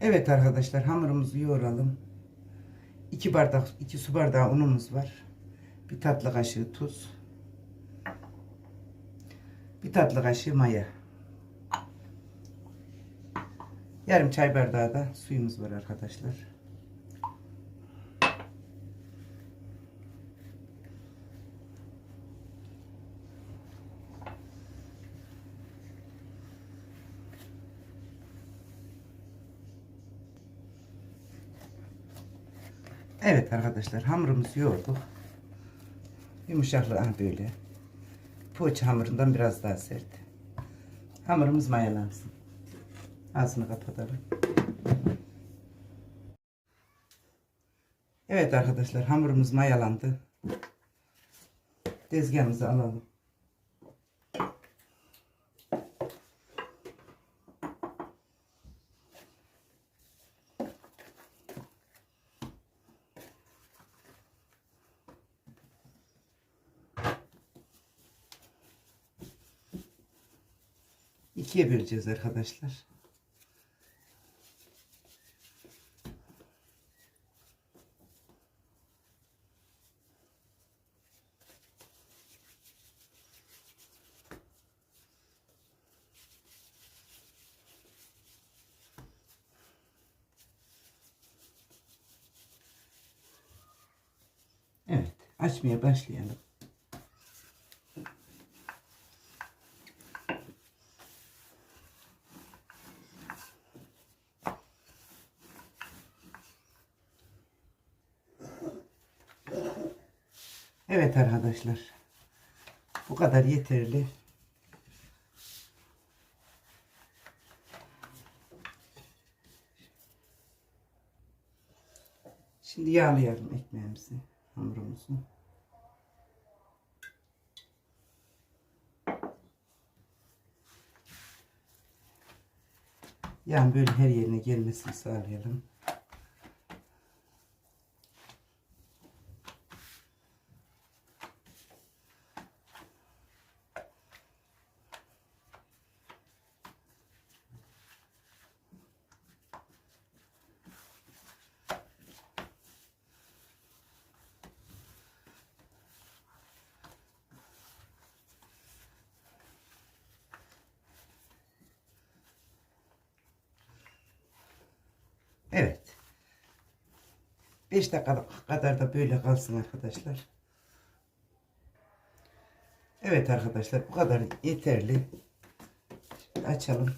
Evet arkadaşlar hamurumuzu yoğuralım. 2 bardak 2 su bardağı unumuz var. Bir tatlı kaşığı tuz. Bir tatlı kaşığı maya. Yarım çay bardağı da suyumuz var arkadaşlar. Evet arkadaşlar hamurumuzu yoğurduk. Yumuşaklığı böyle. Poğaça hamurundan biraz daha sert. Hamurumuz mayalansın. Ağzını kapatalım. Evet arkadaşlar hamurumuz mayalandı. Tezgahımızı alalım. İkiye böleceğiz arkadaşlar. Evet, açmaya başlayalım. Evet arkadaşlar. Bu kadar yeterli. Şimdi yağlayalım ekmeğimizi, hamurumuzu. Yani böyle her yerine gelmesini sağlayalım. Evet. 5 dakika kadar da böyle kalsın arkadaşlar. Evet arkadaşlar bu kadar yeterli. Şimdi açalım.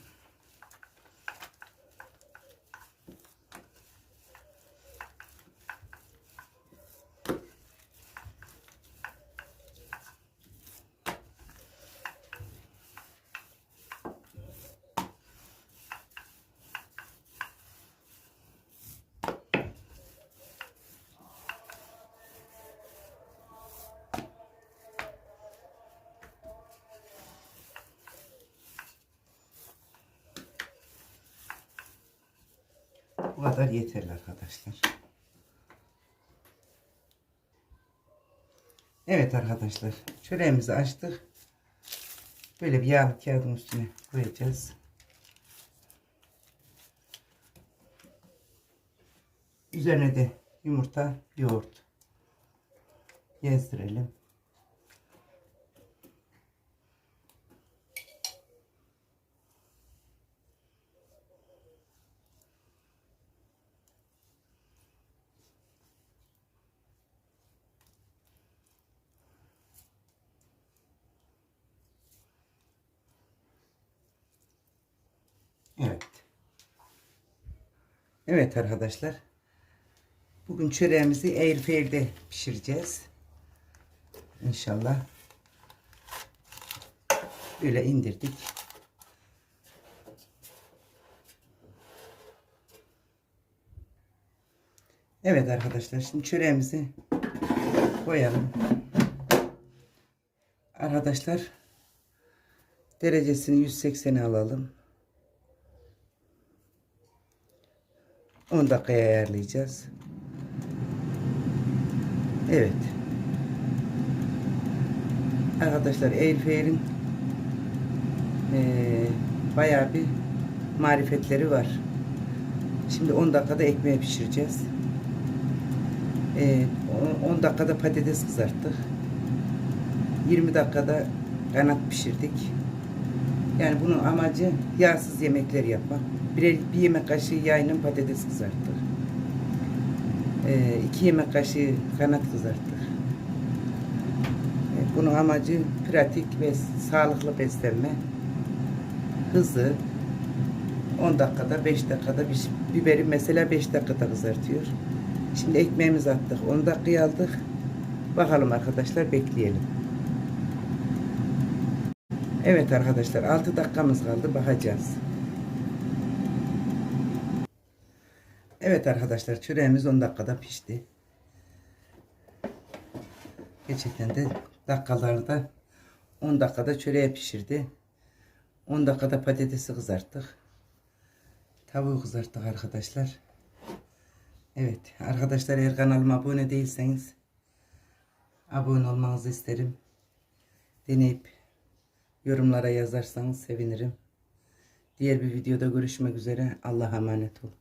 Kadar yeterli arkadaşlar. Evet arkadaşlar. Çöreğimizi açtık. Böyle bir yağlı kağıdın üstüne koyacağız. Üzerine de yumurta, yoğurt gezdirelim. Evet. Evet arkadaşlar. Bugün çöreğimizi airfryer'de pişireceğiz. İnşallah. Böyle indirdik. Evet arkadaşlar şimdi çöreğimizi koyalım. Arkadaşlar derecesini 180'e alalım. 10 dakikaya ayarlayacağız. Evet. Arkadaşlar Airfryer'in eee bayağı bir marifetleri var. Şimdi 10 dakikada ekmeği pişireceğiz. On- 10 dakikada patates kızarttık. 20 dakikada kanat pişirdik. Yani bunun amacı yağsız yemekler yapmak. Bir, bir yemek kaşığı yağıyla patates kızarttık. Ee, iki yemek kaşığı kanat kızarttık. Ee, bunun amacı pratik ve sağlıklı beslenme. Hızlı. 10 dakikada 5 dakikada bir biberi mesela 5 dakikada kızartıyor. Şimdi ekmeğimizi attık. 10 dakikaya aldık. Bakalım arkadaşlar bekleyelim. Evet arkadaşlar 6 dakikamız kaldı bakacağız. Evet arkadaşlar çöreğimiz 10 dakikada pişti. Gerçekten de dakikalarda 10 dakikada çöreği pişirdi. 10 dakikada patatesi kızarttık. Tavuğu kızarttık arkadaşlar. Evet arkadaşlar eğer kanalıma abone değilseniz abone olmanızı isterim. Deneyip yorumlara yazarsanız sevinirim. Diğer bir videoda görüşmek üzere. Allah'a emanet olun.